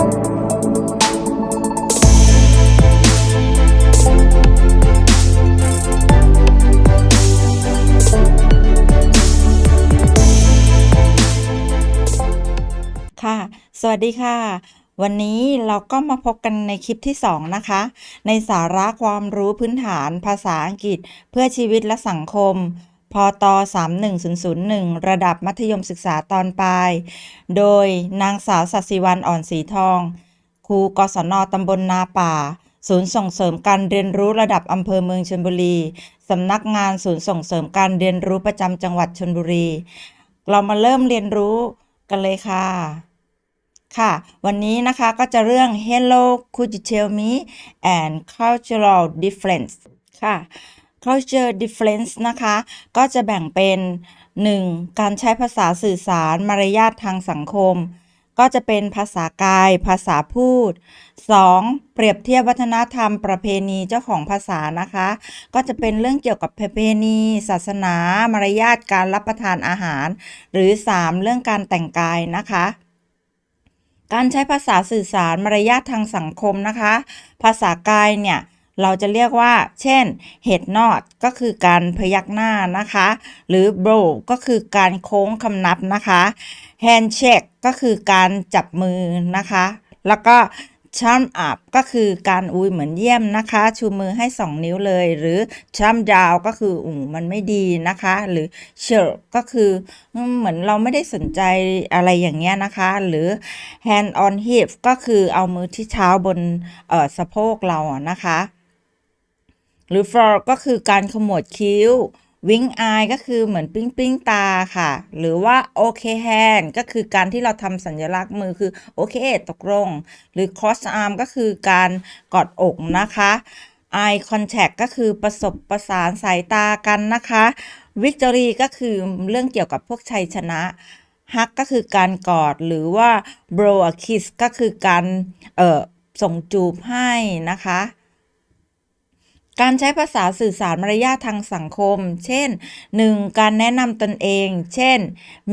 ค่ะ สวัสดีค่ะ วันนี้เราก็มาพบกันในคลิปที่ 2 นะคะ ในสาระความรู้พื้นฐานภาษาอังกฤษเพื่อชีวิตและสังคม พต 31001 ระดับมัธยมศึกษาตอนปลาย โดยนางสาวสัสิวันอ่อนสีทอง ครูกศนตำบลนาป่า ศูนย์ส่งเสริมการเรียนรู้ระดับอำเภอเมืองชลบุรี สำนักงานศูนย์ส่งเสริมการเรียนรู้ประจำจังหวัดชลบุรี เรามาเริ่มเรียนรู้กันเลยค่ะ ค่ะ วันนี้นะคะก็จะเรื่อง Hello could you tell me and cultural difference ค่ะ culture difference นะคะ ก็จะแบ่งเป็น 1. การใช้ภาษาสื่อสารมารยาททางสังคม ก็จะเป็นภาษากาย ภาษาพูด 2. เปรียบเทียบวัฒนธรรมประเพณีเจ้าของภาษานะคะ ก็จะเป็นเรื่องเกี่ยวกับประเพณี ศาสนา มารยาทการรับประทานอาหาร หรือ 3. เรื่องการแต่งกายนะคะการใช้ภาษาสื่อสารมารยาททางสังคมนะคะ ภาษากายเนี่ย เราจะเรียกว่า เช่น head nod ก็คือการพยักหน้านะคะ หรือ bow ก็คือการโค้งคำนับนะคะ handshake ก็คือการจับมือนะคะ แล้วก็ thumb up ก็คือการอุ้ยเหมือนเยี่ยมนะคะ ชูมือให้ 2 นิ้วเลย หรือ thumb down ก็คืออูมันไม่ดีนะคะ หรือ sure ก็คือเหมือนเราไม่ได้สนใจอะไรอย่างเงี้ยนะคะ หรือ hand on hip ก็คือเอามือที่เท้าบนสะโพกเราอะนะคะ หรือ for ก็คือการขมวดคิ้ว wink eye ก็คือเหมือนปิ้งปิ้งตาค่ะ หรือว่า OK hand ก็คือการที่เราทำสัญลักษณ์มือคือโอเคตกลง หรือ cross arm ก็คือการกอดอกนะคะ eye contact ก็คือประสบประสานสายตากันนะคะ victory ก็คือเรื่องเกี่ยวกับพวกชัยชนะฮักก็คือการกอดหรือว่า blow a kiss ก็คือการเอ่อส่งจูบให้นะคะ การใช้ภาษาสื่อสารมารยาททางสังคม เช่น 1. การแนะนำตนเอง เช่น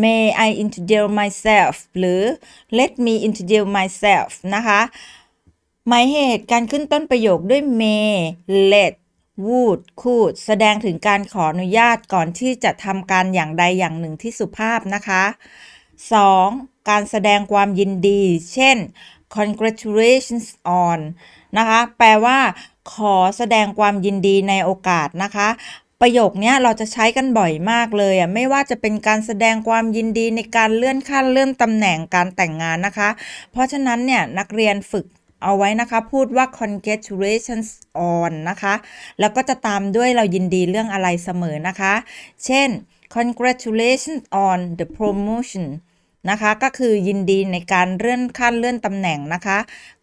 may I introduce myself หรือ let me introduce myself นะคะ หมายเหตุการขึ้นต้นประโยคด้วย may let would could แสดงถึงการขออนุญาตก่อนที่จะทำการอย่างใดอย่างหนึ่งที่สุภาพนะคะ 2. การแสดงความยินดี เช่น congratulations on นะคะ แปลว่า ขอแสดงความยินดีในโอกาสนะคะ ประโยคนี้เราจะใช้กันบ่อยมากเลยอะไม่ว่าจะเป็นการแสดงความยินดีในการเลื่อนขั้นเลื่อนตำแหน่งการแต่งงานนะคะ เพราะฉะนั้นเนี่ยนักเรียนฝึกเอาไว้นะคะ พูดว่า congratulations on นะคะ แล้วก็จะตามด้วยเรายินดีเรื่องอะไรเสมอนะคะ เช่น congratulations on the promotion นะคะก็คือยินดีในการเลื่อนขั้นเลื่อนตำแหน่งนะคะ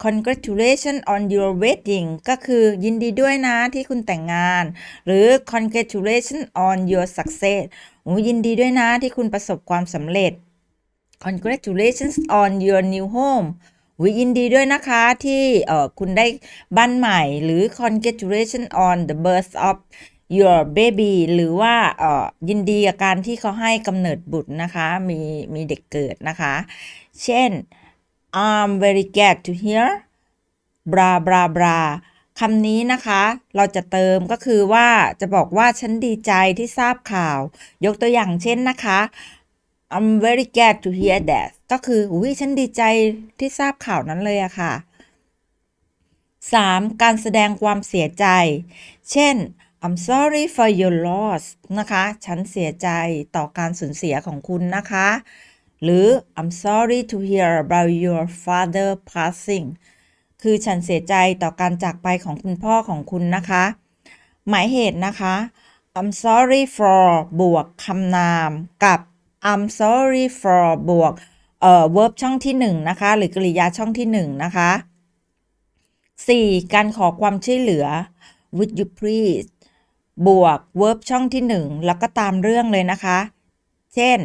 congratulations on your wedding ก็คือยินดีด้วยนะที่คุณแต่งงาน หรือ congratulations on your success โอ้ยินดีด้วยนะที่คุณประสบความสำเร็จ congratulations on your new home วิยินดีด้วยนะคะที่เอ่อคุณได้บ้านใหม่หรือ congratulations on the birth of your baby หรือว่าเออยินดีกับการที่เขาให้กำเนิดบุตรนะคะ มีมีเด็กเกิดนะคะ เช่น I'm very glad to hear บราบราบราคำนี้นะคะ เราจะเติมก็คือว่าจะบอกว่าฉันดีใจที่ทราบข่าว ยกตัวอย่างเช่นนะคะ I'm very glad to hear that ก็คืออุ้ยฉันดีใจที่ทราบข่าวนั้นเลยอะค่ะ 3. การแสดงความเสียใจ เช่น I'm sorry for your loss นะคะ ฉันเสียใจต่อการสูญเสียของคุณนะคะ หรือ I'm sorry to hear about your father passing คือฉันเสียใจต่อการจากไปของคุณพ่อของคุณนะคะ หมายเหตุนะคะ I'm sorry for บวกคำนามกับ I'm sorry for บวกเอ่อ verb ช่องที่หนึ่งนะคะ หรือกริยาช่องที่หนึ่งนะคะ 4. การขอความช่วยเหลือ would you please บวก verb ช่องที่หนึ่งแล้วก็ตามเรื่องเลยนะคะ เช่น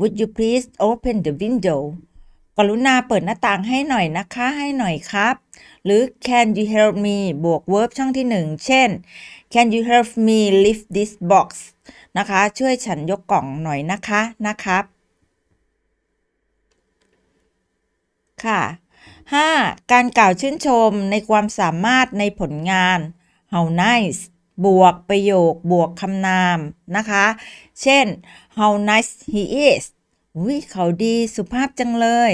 would you please open the window กรุณาเปิดหน้าต่างให้หน่อยนะคะ ให้หน่อยครับ หรือ can you help me บวก verb ช่องที่หนึ่งเช่น can you help me lift this box นะคะ ช่วยฉันยกกล่องหน่อยนะคะ นะครับ ค่ะ 5. การกล่าวชื่นชมในความสามารถในผลงาน how nice บวกประโยคบวกคำนามนะคะ เช่น how nice he is อุ้ยเขาดีสุภาพจังเลย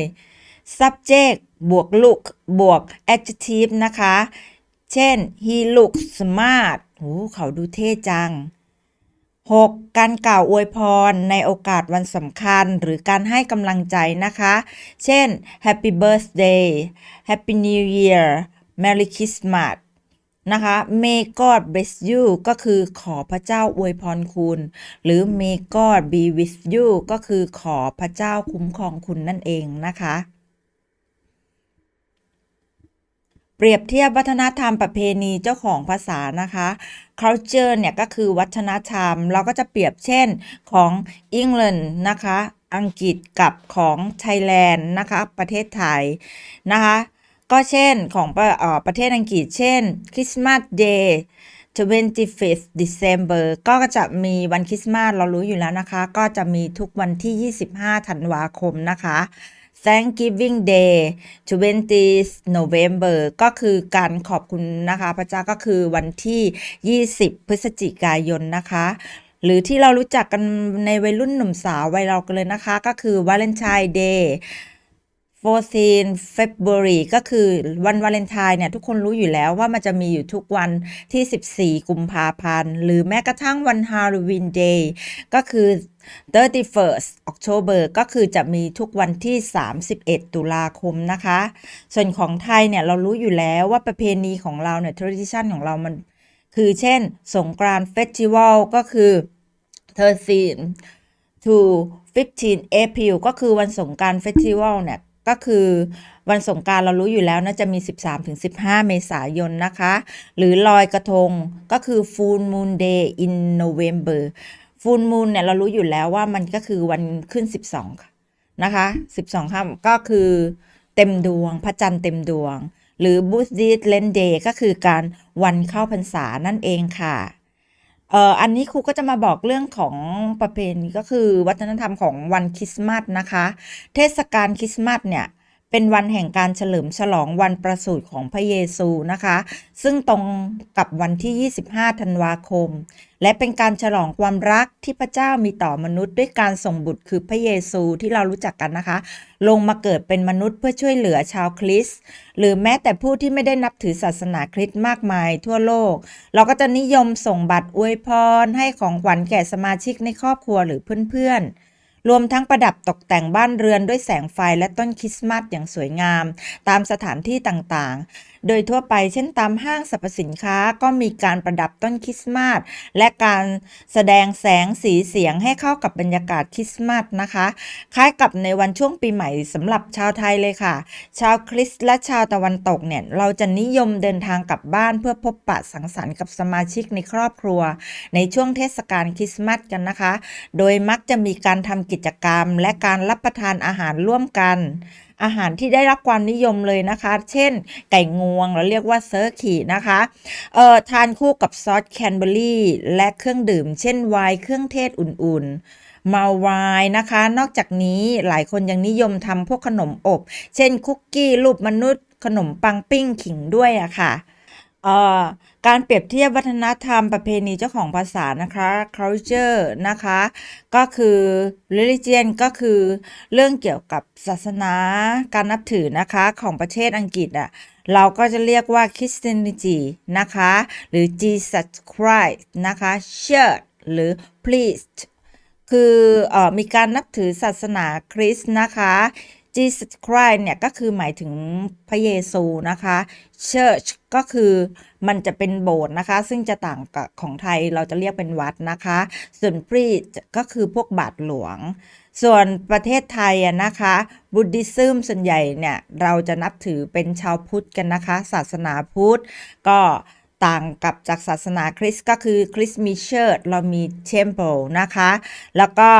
subject บวก look บวก adjective นะคะ เช่น he looks smart โอ้เขาดูเท่จัง 6. การกล่าวอวยพรในโอกาสวันสำคัญหรือการให้กำลังใจนะคะ เช่น Happy Birthday Happy New Year Merry Christmas นะคะ May God bless you ก็คือขอพระเจ้าอวยพรคุณ หรือ May God be with you ก็คือขอพระเจ้าคุ้มครองคุณนั่นเองนะคะ เปรียบเทียบวัฒนธรรมประเพณีเจ้าของภาษานะคะ culture เนี่ยก็คือวัฒนธรรม เราก็จะเปรียบเช่นของ England นะคะ อังกฤษกับของ Thailand นะคะ ประเทศไทยนะคะ ก็เช่นของประเอ่อประเทศอังกฤษ เช่น Christmas Day 25th December ก็จะมีวันคริสต์มาสเรารู้อยู่แล้วนะคะ ก็จะมีทุกวันที่ 25 ธันวาคมนะคะ Thanksgiving Day 20 November ก็คือการขอบคุณนะคะ พระเจ้าก็คือวันที่ 20 พฤศจิกายนนะคะ หรือที่เรารู้จักกันในวัยรุ่นหนุ่มสาววัยเรากันเลยนะคะ ก็คือ Valentine Day 14 February ก็คือวันวาเลนไทน์เนี่ยทุกคนรู้อยู่แล้วว่ามันจะมีอยู่ทุกวันที่ 14 กุมภาพันธ์ หรือแม้กระทั่งวัน Halloween Day ก็คือ 31st October ก็คือจะมีทุกวันที่ 31 ตุลาคมนะคะ ส่วนของไทยเนี่ยเรารู้อยู่แล้วว่าประเพณีของเราเนี่ย tradition ของเรามัน คือเช่น สงกรานต์เฟสติวัลก็คือ 13 to 15 April ก็คือวันสงกรานต์เฟสติวัลเนี่ย ก็คือวันสงการเรารู้อยู่แล้วนะจะมี 13-15 เมษายนนะคะ หรือลอยกระทงก็คือ Full Moon Day in November Full Moon เนี่ยเรารู้อยู่แล้วว่ามันก็คือวันขึ้น 12 นะคะ 12ค่ำก็คือเต็มดวง พระจันทร์เต็มดวง หรือ Buddhist Lent Day ก็คือการวันเข้าพรรษานั่นเองค่ะ เอ่ออันนี้ครูก็จะมาบอกเรื่องของประเพณีก็คือวัฒนธรรมของวันคริสต์มาสนะคะ เทศกาลคริสต์มาสเนี่ย เป็นวันแห่งการเฉลิมฉลองวันประสูติของพระเยซูนะคะ ซึ่งตรงกับวันที่ 25 ธันวาคม และเป็นการฉลองความรักที่พระเจ้ามีต่อมนุษย์ ด้วยการส่งบุตรคือพระเยซูที่เรารู้จักกันนะคะ ลงมาเกิดเป็นมนุษย์เพื่อช่วยเหลือชาวคริสต์หรือแม้แต่ผู้ที่ไม่ได้นับถือศาสนาคริสต์มากมายทั่วโลก เราก็จะนิยมส่งบัตรอวยพรให้ของขวัญแก่สมาชิกในครอบครัวหรือเพื่อนๆ รวมทั้งประดับตกแต่งบ้านเรือนด้วยแสงไฟและต้นคริสต์มาสอย่างสวยงาม ตามสถานที่ต่างๆ โดยทั่วไปเช่นตามห้างสรรพสินค้าก็มีการประดับต้นคริสต์มาสและการแสดงแสงสีเสียงให้เข้ากับบรรยากาศคริสต์มาสนะคะ คล้ายกับในวันช่วงปีใหม่สำหรับชาวไทยเลยค่ะ ชาวคริสต์และชาวตะวันตกเนี่ยเราจะนิยมเดินทางกลับบ้านเพื่อพบปะสังสรรค์กับสมาชิกในครอบครัว ในช่วงเทศกาลคริสต์มาสกันนะคะ โดยมักจะมีการทำกิจกรรม และการรับประทานอาหารร่วมกัน อาหารที่ได้รับความนิยมเลยนะคะ เช่น ไก่งวงเราเรียกว่าเซอร์คีนะคะเอ่อทานคู่กับซอสแคนเบอรี่และเครื่องดื่ม เช่นไวน์เครื่องเทศอุ่นๆมาวน์นะคะ นอกจากนี้หลายคนยังนิยมทำพวกขนมอบ เช่นคุกกี้รูปมนุษย์ ขนมปังปิ้งขิงด้วยอะค่ะเอ่อ การเปรียบเทียบวัฒนธรรมประเพณีเจ้าของภาษานะคะ culture นะคะ ก็คือ religion ก็คือเรื่องเกี่ยวกับศาสนาการนับถือนะคะของประเทศอังกฤษอะเราก็จะเรียกว่า Christianity นะคะ หรือ Jesus Christ นะคะ Church หรือ Priest คือออมีการนับถือศาสนาคริสต์นะคะ Jesus Christ เนี่ยก็คือหมายถึงพระเยซูนะคะ Church ก็คือมันจะเป็นโบสถ์นะคะ ซึ่งจะต่างกับของไทยเราจะเรียกเป็นวัดนะคะ ส่วน Priest ก็คือพวกบาทหลวง ส่วนประเทศไทยอะนะคะบุดิซึมส่วนใหญ่เนี่ย เราจะนับถือเป็นชาวพุทธกันนะคะ ศาสนาพุทธก็ต่างกับจากศาสนาคริสต์ก็คือคริสต์มีเชิร์เรามีเทมเ l ลนะคะ แล้วก็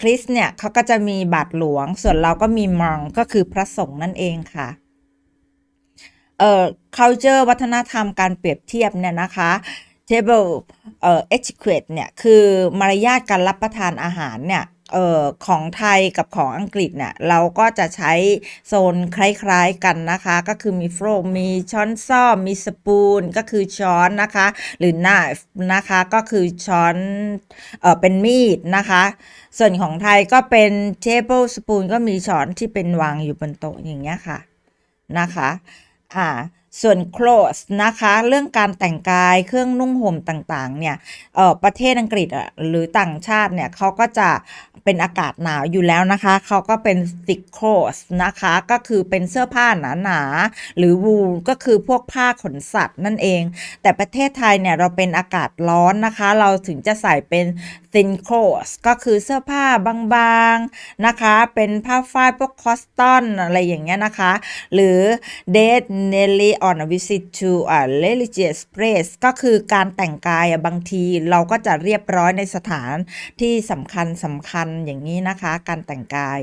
คริสเนี่ยเขาก็จะมีบาทหลวง ส่วนเราก็มีมังก็คือพระสงฆ์นั่นเองค่ะเอ่อ culture วัฒนธรรมการเปรียบเทียบเนี่ยนะคะ table เอ่อ etiquette เนี่ยคือมารยาทการรับประทานอาหารเนี่ย ออของไทยกับของอังกฤษเนี่ยเราก็จะใช้โซนคล้ายๆกันนะคะ ก็คือมีโฟรมีช้อนซ่อมมีสปูนก็คือช้อนนะคะ หรือ knife นะคะก็คือช้อนเออเป็นมีดนะคะ ส่วนของไทยก็เป็น table spoon ก็มีช้อนที่เป็นวางอยู่บนโต๊ะอย่างเงี้ยค่ะนะคะอ่าส่วน clothes นะคะ เรื่องการแต่งกายเครื่องนุ่งห่มต่างๆ เนี่ย เอ่อ ประเทศอังกฤษอะหรือต่างชาติเนี่ยเขาก็จะ เป็นอากาศหนาวอยู่แล้วนะคะ เขาก็เป็น thick clothes นะคะ ก็คือเป็นเสื้อผ้าหนาๆ หรือ wool ก็คือพวกผ้าขนสัตว์นั่นเอง แต่ประเทศไทยเนี่ยเราเป็นอากาศร้อนนะคะ เราถึงจะใส่เป็น thin clothes ก็คือเสื้อผ้าบางๆนะคะ เป็นผ้าฝ้ายพวกคอสตอนอะไรอย่างเงี้ยนะคะ หรือ date nearly on a visit to a religious place ก็คือการแต่งกายบางทีเราก็จะเรียบร้อยในสถานที่สำคัญสำคัญอย่างนี้นะคะ การแต่งกาย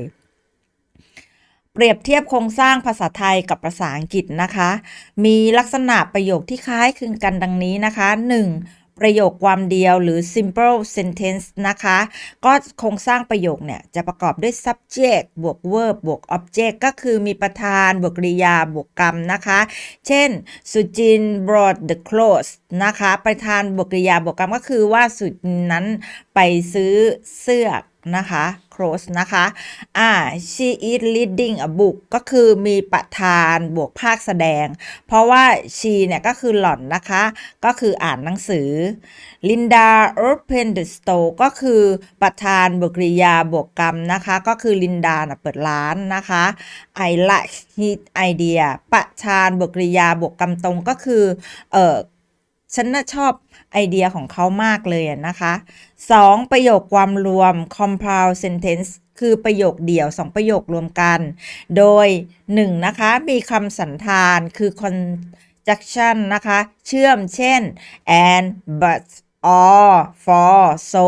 เปรียบเทียบโครงสร้างภาษาไทยกับภาษาอังกฤษนะคะ มีลักษณะประโยคที่คล้ายคลึงกันดังนี้นะคะ 1. ประโยคความเดียวหรือ simple sentence นะคะ ก็โครงสร้างประโยคเนี่ย จะประกอบด้วย subject บวก verb บวก object ก็คือมีประธาน บวกกริยา บวกกรรมนะคะ เช่น สุจิน brought the clothes นะคะ ประธานบวกกริยา บวกกรรมก็คือว่าสุจินนั้นไปซื้อเสื้อ นะคะ clothes นะคะอ่า she is reading a book ก็คือมีประธานบวกภาคแสดง เพราะว่า she เนี่ยก็คือหล่อนนะคะ ก็คืออ่านหนังสือ Linda open the store ก็คือประธานบวกกริยาบวกกรรมนะคะ ก็คือ Linda นะเปิดร้านนะคะ I like his idea ประธานบวกกริยาบวกกรรมตรงก็คือเออ ฉันน่ะชอบไอเดียของเขามากเลยอะนะคะ 2. ประโยคความรวม compound sentence คือประโยคเดี่ยว 2 ประโยครวมกัน โดย 1 นะคะมีคำสันธานคือ conjunction นะคะ เชื่อมเช่น and but or for so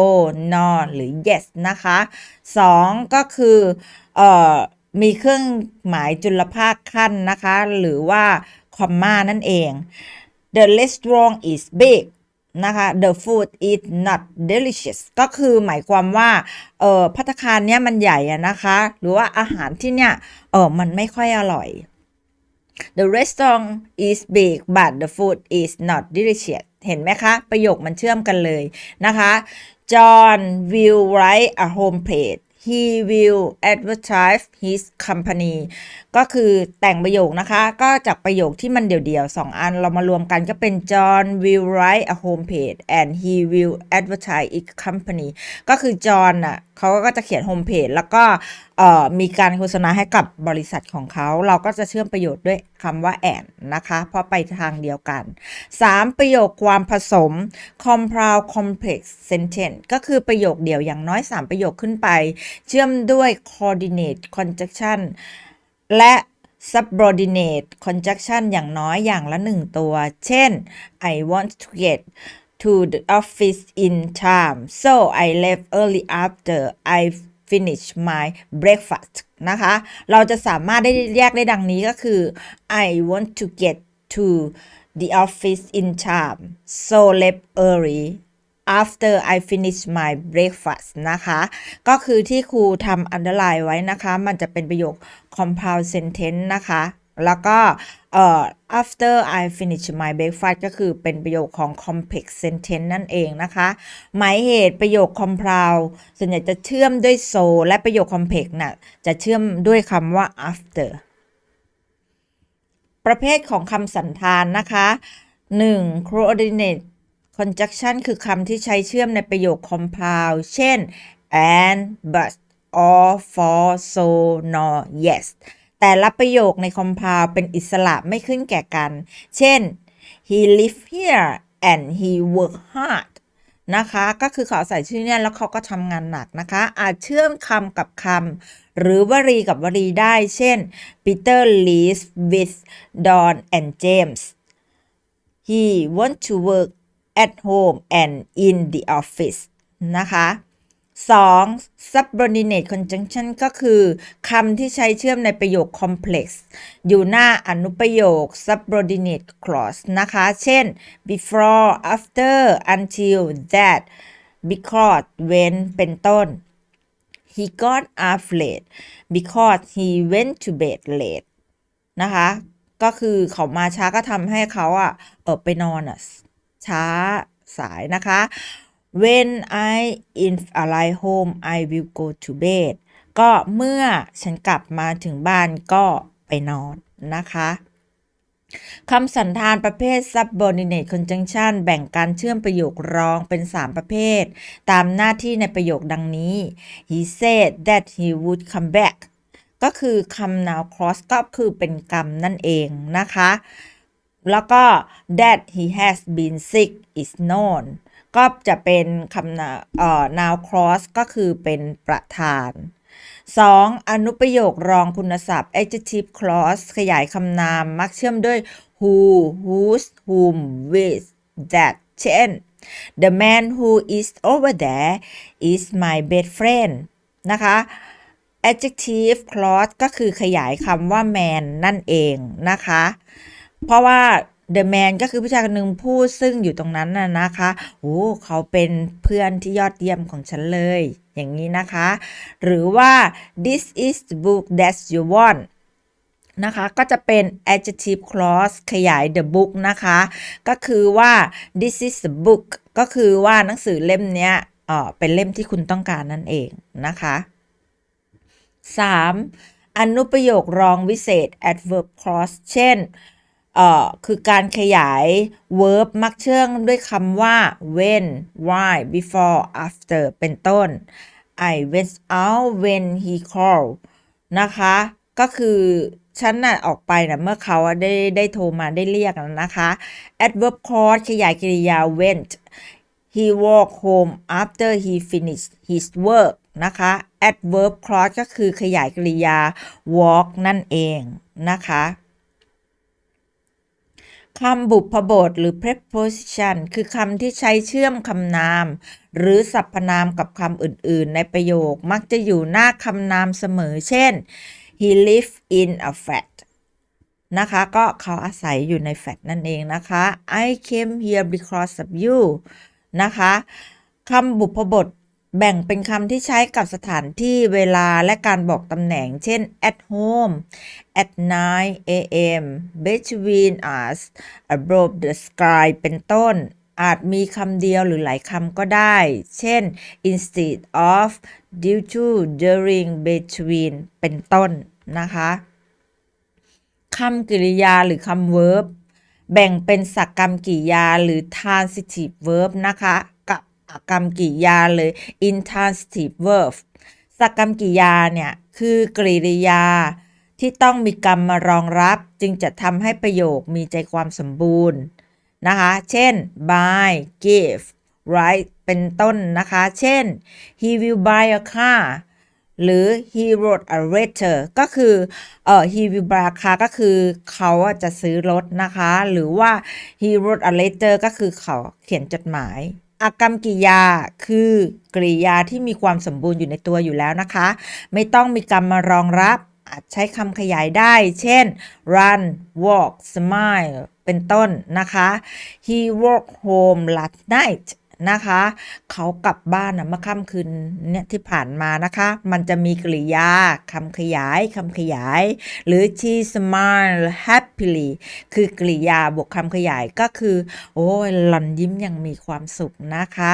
not หรือ yes นะคะ 2 ก็คือเอ่อมีเครื่องหมายจุลภาคขั้นนะคะ หรือว่าคอมมานั่นเอง The restaurant is big นะคะ The food is not delicious ก็คือหมายความว่า เออพัตคารเนี้ยมันใหญ่อะนะคะ หรือว่าอาหารที่เนี้ย เออมันไม่ค่อยอร่อย The restaurant is big but the food is not delicious เห็นไหมคะ ประโยคมันเชื่อมกันเลยนะคะ John will write a homepage he will advertise his company ก็คือแต่งประโยคนะคะ ก็จากประโยคที่มันเดี่ยวๆ2อันเรามารวมกันก็เป็น John will write a homepage and he will advertise his company ก็คือ John น่ะเขาก็จะเขียน home page แล้วก็มีการโฆษณาให้กับบริษัทของเขา เราก็จะเชื่อมประโยชน์ด้วยคำว่า and นะคะ เพราะไปทางเดียวกัน 3. ประโยคความผสม compound complex sentence ก็คือประโยคเดียวอย่างน้อย 3 ประโยคขึ้นไป เชื่อมด้วย coordinate conjunction และ subordinate conjunction อย่างน้อยอย่างละ 1 ตัว เช่น I want to get to the office in time so I left early after I finish my breakfast นะคะ เราจะสามารถได้แยกได้ดังนี้ก็คือ I want to get to the office in time so left early after I finish my breakfast นะคะ ก็คือที่ครูทำ underline ไว้นะคะ มันจะเป็นประโยค compound sentence นะคะ แล้วก็เอ่อ after I finish my breakfast ก็คือเป็นประโยคของ complex sentence นั่นเองนะคะ หมายเหตุประโยค compound ส่วนใหญ่จะเชื่อมด้วย so และประโยค complex น่ะจะเชื่อมด้วยคำว่า after ประเภทของคำสันธานนะคะ 1. coordinate conjunction คือคำที่ใช้เชื่อมในประโยค compound เช่น and but or for so nor yes แต่ละประโยคใน compound เป็นอิสระไม่ขึ้นแก่กัน เช่น he live here and he work hard นะคะ ก็คือเขาใส่ชื่อเนี่ยแล้วเขาก็ทำงานหนักนะคะ อาจเชื่อมคำกับคำหรือวลีกับวลีได้ เช่น Peter lives with Don and James he want to work at home and in the office นะคะ 2. subordinate conjunction ก็คือคำที่ใช้เชื่อมในประโยค complex อยู่หน้าอนุประโยค subordinate clause นะคะ เช่น before after until that because when เป็นต้น he got up late because he went to bed late นะคะ ก็คือเขามาช้าก็ทำให้เขาอะเออไปนอนอะช้าสายนะคะ when I in arrive home I will go to bed ก็เมื่อฉันกลับมาถึงบ้านก็ไปนอนนะคะคำสันธานประเภท subordinate conjunction แบ่งการเชื่อมประโยครองเป็น 3 ประเภท ตามหน้าที่ในประโยคดังนี้ he said that he would come back ก็คือคำ noun clause ก็คือเป็นกรรมนั่นเองนะคะ แล้วก็ that he has been sick is known ก็จะเป็นคำนาเอ่อ noun clause ก็คือเป็นประธาน 2. อนุประโยครองคุณศัพท์ adjective clause ขยายคำนามมักเชื่อมด้วย who whose whom with that เช่น the man who is over there is my best friend นะคะ adjective clause ก็คือขยายคำว่า man นั่นเองนะคะ เพราะว่า the man ก็คือผู้ชายคนหนึ่งพูดซึ่งอยู่ตรงนั้นน่ะนะคะโอ้เขาเป็นเพื่อนที่ยอดเยี่ยมของฉันเลย อย่างนี้นะคะ หรือว่า this is the book that you want นะคะ ก็จะเป็น adjective clause ขยาย the book นะคะ ก็คือว่า this is the book ก็คือว่าหนังสือเล่มเนี้ยเออเป็นเล่มที่คุณต้องการนั่นเองนะคะ 3. อนุประโยครองวิเศษ adverb clause เช่น เอ่อคือการขยาย verb มักเชื่อมด้วยคำว่า when why before after เป็นต้น I went out when he called นะคะ ก็คือฉันน่ะออกไปนะเมื่อเขาได้ได้โทรมาได้เรียกนะคะ adverb clause ขยายกริยา went he walked home after he finished his work นะคะ adverb clause ก็คือขยายกริยา walk นั่นเองนะคะ คำบุพบทหรือ preposition คือคำที่ใช้เชื่อมคำนาม หรือสรรพนามกับคำอื่น ๆ ในประโยคมักจะอยู่หน้าคำนามเสมอ เช่น he lived in a flat นะคะ ก็เขาอาศัยอยู่ในแฟลตนั่นเองนะคะ I came here because of you นะคะคำบุพบท แบ่งเป็นคำที่ใช้กับสถานที่เวลาและการบอกตำแหน่ง เช่น at home at 9 a.m. between us above the sky เป็นต้น อาจมีคำเดียวหรือหลายคำก็ได้ เช่น instead of due to during between เป็นต้นนะคะคำกริยาหรือคำ verb แบ่งเป็นสักกรรมกริยาหรือ transitive verb นะคะ กับอกรรมกริยาหรือ intransitive verb สักกรรมกริยาเนี่ยคือกริยาที่ต้องมีกรรมมารองรับจึงจะทำให้ประโยคมีใจความสมบูรณ์นะคะ เช่น buy give write เป็นต้นนะคะ เช่น he will buy a car หรือ he wrote a letter ก็คือเอ่อ he will buy a car ก็คือเขาจะซื้อรถนะคะ หรือว่า he wrote a letter ก็คือเขาเขียนจดหมาย อากรรมกริยา คือกริยาที่มีความสมบูรณ์อยู่ในตัวอยู่แล้วนะคะ ไม่ต้องมีกรรมมารองรับ อาจใช้คำขยายได้ เช่น run walk smile เป็นต้นนะคะ he walked home last night นะคะ เขากลับบ้านนะเมื่อค่ำคืนเนี่ยที่ผ่านมานะคะ มันจะมีกริยาคำขยายคำขยาย หรือ she smile happily คือกริยาบวกคำขยายก็คือ โอ้ยหล่อนยิ้มอย่างมีความสุขนะคะ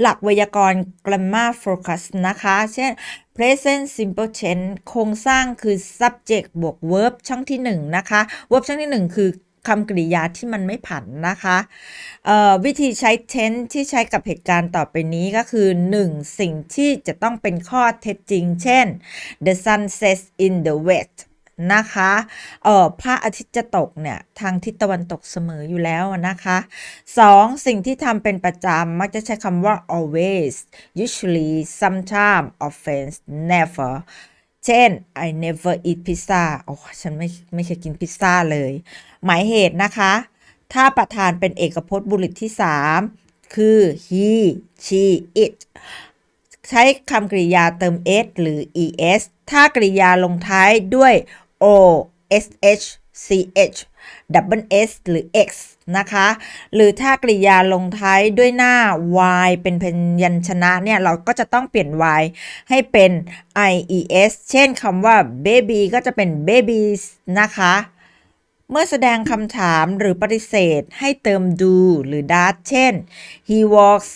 หลักไวยากรณ์ grammar focus นะคะ เช่น present simple tense โครงสร้างคือ subject บวก verb ช่องที่ 1 นะคะ verb ช่องที่ 1 คือ คำกริยาที่มันไม่ผันนะคะวิธีใช้ tense ที่ใช้กับเหตุการณ์ต่อไปนี้ก็คือ 1. สิ่งที่จะต้องเป็นข้อเท็จจริง เช่น the sun sets in the west นะคะเออพระอาทิตย์จะตกเนี่ยทางทิศตะวันตกเสมออยู่แล้วนะคะ 2. สิ่งที่ทำเป็นประจำมักจะใช้คำว่า always usually sometimes often never เช่น I never eat pizza โอ้ฉันไม่ไม่เคยกินพิซซ่าเลย หมายเหตุนะคะ ถ้าประธานเป็นเอกพจน์บุรุษที่ 3 คือ he she it ใช้คำกริยาเติม s หรือ es ถ้ากริยาลงท้ายด้วย o sh ch double s หรือ x นะคะ หรือถ้ากริยาลงท้ายด้วยหน้า y เป็นพยัญชนะเนี่ย เราก็จะต้องเปลี่ยน y ให้เป็น ies เช่นคำว่า baby ก็จะเป็น babies นะคะ เมื่อแสดงคำถามหรือปฏิเสธให้เติม do หรือ does เช่น he walks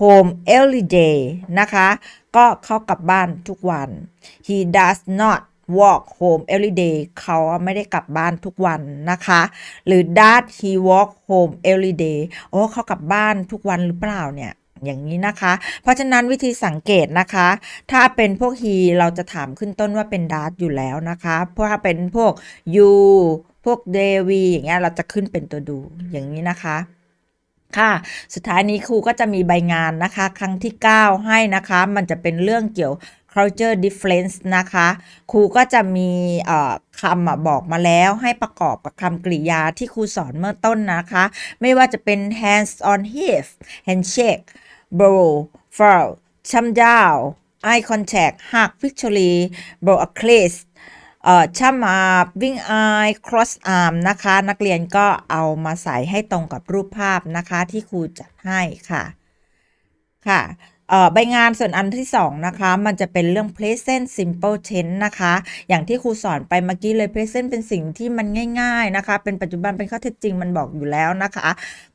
home every day นะคะ ก็เข้ากลับบ้านทุกวัน he does not walk home every day เขาไม่ได้กลับบ้านทุกวันนะคะ หรือ does he walk home every day โอ้เขากลับบ้านทุกวันหรือเปล่าเนี่ยอย่างนี้นะคะ เพราะฉะนั้นวิธีสังเกตนะคะ ถ้าเป็นพวก he เราจะถามขึ้นต้นว่าเป็น does อยู่แล้วนะคะเพราะถ้าเป็นพวก you พวก they อย่างเงี้ยเราจะขึ้นเป็นตัวดูอย่างนี้นะคะค่ะ สุดท้ายนี้ครูก็จะมีใบงานนะคะ ครั้งที่ 9 ให้นะคะ มันจะเป็นเรื่องเกี่ยว culture difference นะคะ ครูก็จะมีคำบอกมาแล้วให้ประกอบกับคำกริยาที่ครูสอนเมื่อต้นนะคะ ไม่ว่าจะเป็น hands on hip handshake blow fall thumb down eye contact hug victory blow a kiss เอ่อช่ำอาวิ่ง eye cross arm นะคะ นักเรียนก็เอามาใส่ให้ตรงกับรูปภาพนะคะที่ครูจัดให้ค่ะค่ะ ใบงานส่วนอันที่สองนะคะ มันจะเป็นเรื่อง present simple tense นะคะ อย่างที่ครูสอนไปเมื่อกี้เลย present เป็นสิ่งที่มันง่าย ๆนะคะ เป็นปัจจุบันเป็นข้อเท็จจริงมันบอกอยู่แล้วนะคะ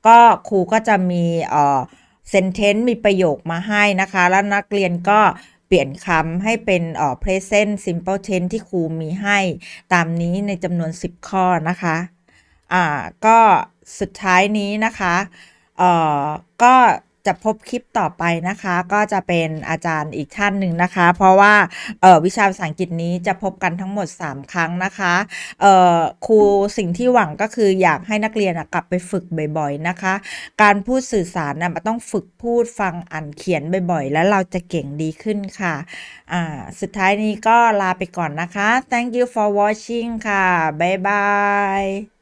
ก็ครูก็จะมีเอ่อ sentence มีประโยคมาให้นะคะ แล้วนักเรียนก็เปลี่ยนคำให้เป็นเอ่อ present simple tense ที่ครูมีให้ตามนี้ในจำนวน 10 ข้อนะคะอ่าก็สุดท้ายนี้นะคะเอ่อก็ จะพบคลิปต่อไปนะคะ ก็จะเป็นอาจารย์อีกท่านหนึ่งนะคะ เพราะว่าวิชาภาษาอังกฤษนี้จะพบกันทั้งหมด 3 ครั้งนะคะครูสิ่งที่หวังก็คืออยากให้นักเรียนกลับไปฝึกบ่อยๆนะคะ การพูดสื่อสารน่ะมันต้องฝึกพูดฟังอ่านเขียนบ่อยๆ แล้วเราจะเก่งดีขึ้นค่ะสุดท้ายนี้ก็ลาไปก่อนนะคะ thank you for watching ค่ะบ๊ายบาย